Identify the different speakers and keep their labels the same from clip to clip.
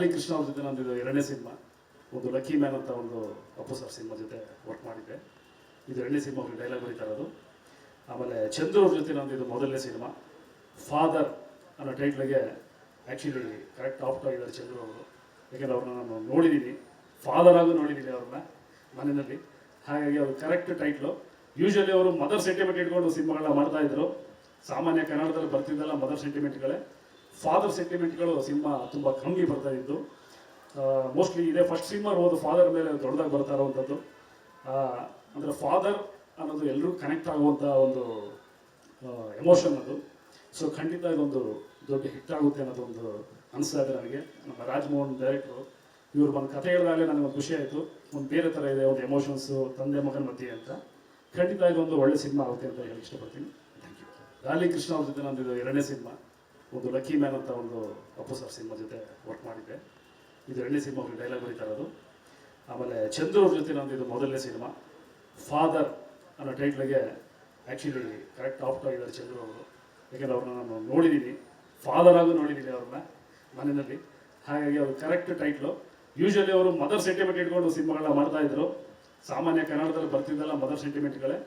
Speaker 1: ಗಾಲಿ ಕೃಷ್ಣ ಅವ್ರ ಜೊತೆ ಇದು ಎರಡನೇ ಸಿನಿಮಾ. ಒಂದು ಲಕ್ಕಿ ಮ್ಯಾನ್ ಅಂತ ಒಂದು ಅಪ್ಪು ಸರ್ ಸಿನಿಮಾ ಜೊತೆ ವರ್ಕ್ ಮಾಡಿದ್ದೆ. ಇದು ಎರಡನೇ ಸಿನಿಮಾ ಅವ್ರಿಗೆ ಡೈಲಾಗ್ ಬರೀತಾ ಇರೋದು ಆಮೇಲೆ ಚಂದ್ರ ಅವ್ರ ಜೊತೆ ನಂದು ಇದು ಮೊದಲನೇ ಸಿನಿಮಾ. ಫಾದರ್ ಅನ್ನೋ ಟೈಟ್ಲಿಗೆ ಆ್ಯಕ್ಚುಲಿ ಕರೆಕ್ಟ್ ಆಪ್ಟ್ ಆಗಿದ್ದಾರೆ ಚಂದ್ರ ಅವರು. ಯಾಕೆಂದರೆ ಅವ್ರನ್ನ ನಾನು ನೋಡಿದ್ದೀನಿ ಫಾದರ್ ಆಗೂ ನೋಡಿದ್ದೀನಿ ಅವ್ರನ್ನ ಮನೆಯಲ್ಲಿ. ಹಾಗಾಗಿ ಅದು ಕರೆಕ್ಟ್ ಟೈಟ್ಲು ಯೂಶಲಿ ಅವರು ಮದರ್ ಸೆಂಟಿಮೆಂಟ್ ಇಟ್ಕೊಂಡು ಸಿನಿಮಾಗಳನ್ನ ಮಾಡ್ತಾ ಇದ್ರು. ಸಾಮಾನ್ಯ ಕನ್ನಡದಲ್ಲಿ ಬರ್ತಿದ್ದಲ್ಲ ಮದರ್ ಸೆಂಟಿಮೆಂಟ್ಗಳೇ ಫಾದರ್ ಸೆಂಟಿಮೆಂಟ್ಗಳು ಸಿನಿಮಾ ತುಂಬ ಕಮ್ಮಿ ಬರ್ತಾ ಇದ್ದು ಮೋಸ್ಟ್ಲಿ ಇದೇ ಫಸ್ಟ್ ಸಿನಿಮಾ ಹೋದ ಫಾದರ್ ಮೇಲೆ ದೊಡ್ಡದಾಗಿ ಬರ್ತಾ ಇರುವಂಥದ್ದು. ಅಂದರೆ ಫಾದರ್ ಅನ್ನೋದು ಎಲ್ಲರೂ ಕನೆಕ್ಟ್ ಆಗುವಂಥ ಒಂದು ಎಮೋಷನ್ ಅದು. ಸೊ ಖಂಡಿತ ಇದೊಂದು ದೊಡ್ಡ ಹಿಟ್ ಆಗುತ್ತೆ ಅನ್ನೋದೊಂದು ಅನಿಸ್ತಾ ಇದೆ ನನಗೆ. ನಮ್ಮ ರಾಜ್ಮೋಹನ್ ಡೈರೆಕ್ಟ್ರು ಇವ್ರು ಬಂದು ಕತೆ ಹೇಳಿದಾಗಲೇ ನನಗೆ ಒಂದು ಖುಷಿ ಆಯಿತು. ಒಂದು ಬೇರೆ ಥರ ಇದೆ, ಒಂದು ಎಮೋಷನ್ಸು ತಂದೆ ಮಗನ ಮಧ್ಯೆ ಅಂತ. ಖಂಡಿತ ಇದೊಂದು ಒಳ್ಳೆ ಸಿನಿಮಾ ಆಗುತ್ತೆ ಅಂತ ಹೇಳಿ ಇಷ್ಟಪಡ್ತೀನಿ. ಥ್ಯಾಂಕ್ ಯು ರಾಲಿ ಕೃಷ್ಣ ಅವ್ರ ಜೊತೆ ನಂದು ಇದು ಎರಡನೇ ಸಿನಿಮಾ ಒಂದು ಲಕ್ಕಿ ಮ್ಯಾನ್ ಅಂತ ಒಂದು ಅಪ್ಪು ಸರ್ ಸಿನಿಮಾ ಜೊತೆ ವರ್ಕ್ ಮಾಡಿದ್ದೆ. ಇದು ಎರಡನೇ ಸಿನಿಮಾ ಅವ್ರಿಗೆ ಡೈಲಾಗ್ ಬರೀತಾ ಆಮೇಲೆ ಚಂದ್ರ ಅವ್ರ ಜೊತೆ ನಂದು ಇದು ಮೊದಲನೇ ಸಿನಿಮಾ. ಫಾದರ್ ಅನ್ನೋ ಟೈಟ್ಲಿಗೆ ಆ್ಯಕ್ಚುಲಿ ಕರೆಕ್ಟ್ ಆಪ್ಟ್ ಆಗಿದ್ದಾರೆ ಚಂದ್ರ ಅವರು. ಯಾಕೆಂದರೆ ಅವ್ರನ್ನ ನಾನು ನೋಡಿದ್ದೀನಿ ಫಾದರ್ ಆಗೂ ನೋಡಿದ್ದೀನಿ ಅವ್ರನ್ನ ಮನೆಯಲ್ಲಿ. ಹಾಗಾಗಿ ಅವ್ರು ಕರೆಕ್ಟ್ ಟೈಟ್ಲು ಯೂಶಲಿ ಅವರು ಮದರ್ ಸೆಂಟಿಮೆಂಟ್ ಇಟ್ಕೊಂಡು ಸಿನಿಮಾಗಳನ್ನ ಮಾಡ್ತಾ ಇದ್ರು ಸಾಮಾನ್ಯ ಕನ್ನಡದಲ್ಲಿ ಬರ್ತಿದ್ದಲ್ಲ ಮದರ್ ಸೆಂಟಿಮೆಂಟ್ಗಳೇ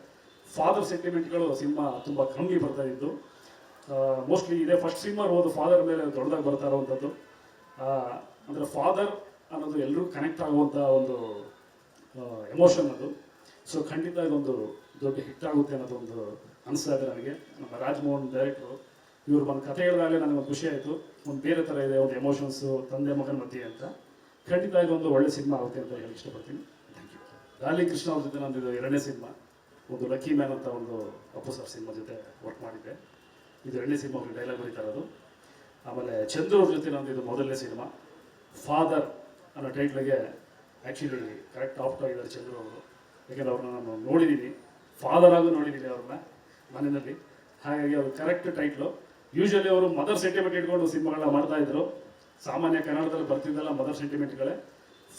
Speaker 1: ಫಾದರ್ ಸೆಂಟಿಮೆಂಟ್ಗಳು ಸಿನಿಮಾ ತುಂಬ ಕಮ್ಮಿ ಬರ್ತಾ ಇದ್ದು. ಮೋಸ್ಟ್ಲಿ ಇದೇ ಫಸ್ಟ್ ಸಿನಿಮಾ ಹೋದ ಫಾದರ್ ಮೇಲೆ ದೊಡ್ಡದಾಗಿ ಬರ್ತಾ ಇರುವಂಥದ್ದು ಅಂದರೆ ಫಾದರ್ ಅನ್ನೋದು ಎಲ್ಲರೂ ಕನೆಕ್ಟ್ ಆಗುವಂಥ ಒಂದು ಎಮೋಷನ್ ಅದು. ಸೊ ಖಂಡಿತ ಇದೊಂದು ದೊಡ್ಡ ಹಿಟ್ ಆಗುತ್ತೆ ಅನ್ನೋದೊಂದು ಅನಿಸ್ತಾ ಇದೆ ನನಗೆ. ನಮ್ಮ ರಾಜ್ಮೋಹನ್ ಡೈರೆಕ್ಟ್ರು ಇವ್ರು ಬಂದು ಕತೆ ಹೇಳಿದಾಗಲೇ ನನಗೆ ಒಂದು ಖುಷಿ ಆಯಿತು. ಒಂದು ಬೇರೆ ಥರ ಇದೆ, ಒಂದು ಎಮೋಷನ್ಸು ತಂದೆ ಮಗನ ಮಧ್ಯೆ ಅಂತ. ಖಂಡಿತ ಇದೊಂದು ಒಳ್ಳೆ ಸಿನಿಮಾ ಆಗುತ್ತೆ ಅಂತ ಹೇಳಿ ಇಷ್ಟಪಡ್ತೀನಿ. ಥ್ಯಾಂಕ್ ಯು ರಾಲಿ ಕೃಷ್ಣ ಅವ್ರ ಜೊತೆ ನಂದು ಇದು ಎರಡನೇ ಸಿನಿಮಾ ಒಂದು ಲಕ್ಕಿ ಮ್ಯಾನ್ ಅಂತ ಒಂದು ಅಪ್ಪು ಸರ್ ಸಿನಿಮಾ ಜೊತೆ ವರ್ಕ್ ಮಾಡಿದ್ದೆ. ಇದು ಎರಡನೇ ಸಿನಿಮಾ ಅವ್ರಿಗೆ ಡೈಲಾಗ್ ಬರೀತಾ ಇರೋದು. ಆಮೇಲೆ ಚಂದ್ರು ಅವ್ರ ಜೊತೆ ನಂದು ಇದು ಮೊದಲನೇ ಸಿನಿಮಾ. ಫಾದರ್ ಅನ್ನೋ ಟೈಟ್ಲಿಗೆ ಆ್ಯಕ್ಚುಲಿ ಕರೆಕ್ಟ್ ಆಪ್ಟ್ ಆಗಿದ್ದಾರೆ ಚಂದ್ರು ಅವರು. ಯಾಕೆಂದರೆ ಅವ್ರನ್ನ ನಾನು ನೋಡಿದ್ದೀನಿ ಫಾದರ್ ಆಗು ನೋಡಿದ್ದೀನಿ ಅವ್ರನ್ನ ಮನೆಯಲ್ಲಿ. ಹಾಗಾಗಿ ಅವ್ರು ಕರೆಕ್ಟ್ ಟೈಟ್ಲು ಯೂಶಲಿ ಅವರು ಮದರ್ ಸೆಂಟಿಮೆಂಟ್ ಇಟ್ಕೊಂಡು ಸಿನಿಮಾಗಳನ್ನ ಮಾಡ್ತಾ ಇದ್ರು. ಸಾಮಾನ್ಯ ಕನ್ನಡದಲ್ಲಿ ಬರ್ತಿದ್ದಲ್ಲ ಮದರ್ ಸೆಂಟಿಮೆಂಟ್ಗಳೇ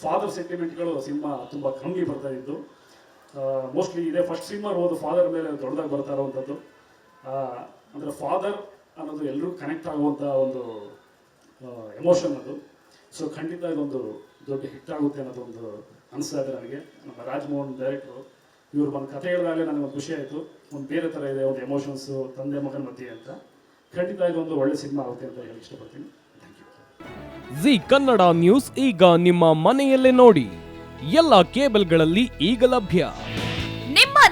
Speaker 1: ಫಾದರ್ ಸೆಂಟಿಮೆಂಟ್ಗಳು ಸಿನಿಮಾ ತುಂಬ ಕಮ್ಮಿ ಬರ್ತಾ ಇದ್ದು. ಮೋಸ್ಟ್ಲಿ ಇದೇ ಫಸ್ಟ್ ಸಿನಿಮಾ ಓದು ಫಾದರ್ ಮೇಲೆ ದೊಡ್ಡದಾಗಿ ಬರ್ತಾ ಇರುವಂಥದ್ದು. ಅಂದರೆ ಫಾದರ್ ಅನ್ನೋದು ಎಲ್ಲರೂ ಕನೆಕ್ಟ್ ಆಗುವಂಥ ಒಂದು ಎಮೋಷನ್ ಅದು. ಸೊ ಖಂಡಿತ ಇದೊಂದು ದೊಡ್ಡ ಹಿಟ್ ಆಗುತ್ತೆ ಅನ್ನೋದೊಂದು ಅನಿಸ್ತಾ ಇದೆ ನನಗೆ. ನಮ್ಮ ರಾಜ್ಮೋಹನ್ ಡೈರೆಕ್ಟ್ರು ಇವ್ರು ಬಂದು ಕತೆ ಹೇಳಿದಾಗಲೇ ನನಗೆ ಒಂದು ಖುಷಿ ಆಯಿತು. ಒಂದು ಬೇರೆ ಥರ ಇದೆ, ಒಂದು ಎಮೋಷನ್ಸು ತಂದೆ ಮಗನ ಮಧ್ಯೆ ಅಂತ. ಖಂಡಿತ ಇದೊಂದು ಒಳ್ಳೆ ಸಿನಿಮಾ ಆಗುತ್ತೆ ಅಂತ ಹೇಳಿ ಇಷ್ಟಪಡ್ತೀನಿ. Thank you
Speaker 2: Zee Kannada News ಈಗ ನಿಮ್ಮ ಮನೆಯಲ್ಲೇ ನೋಡಿ. ಎಲ್ಲ ಕೇಬಲ್ಗಳಲ್ಲಿ ಈಗ ಲಭ್ಯ.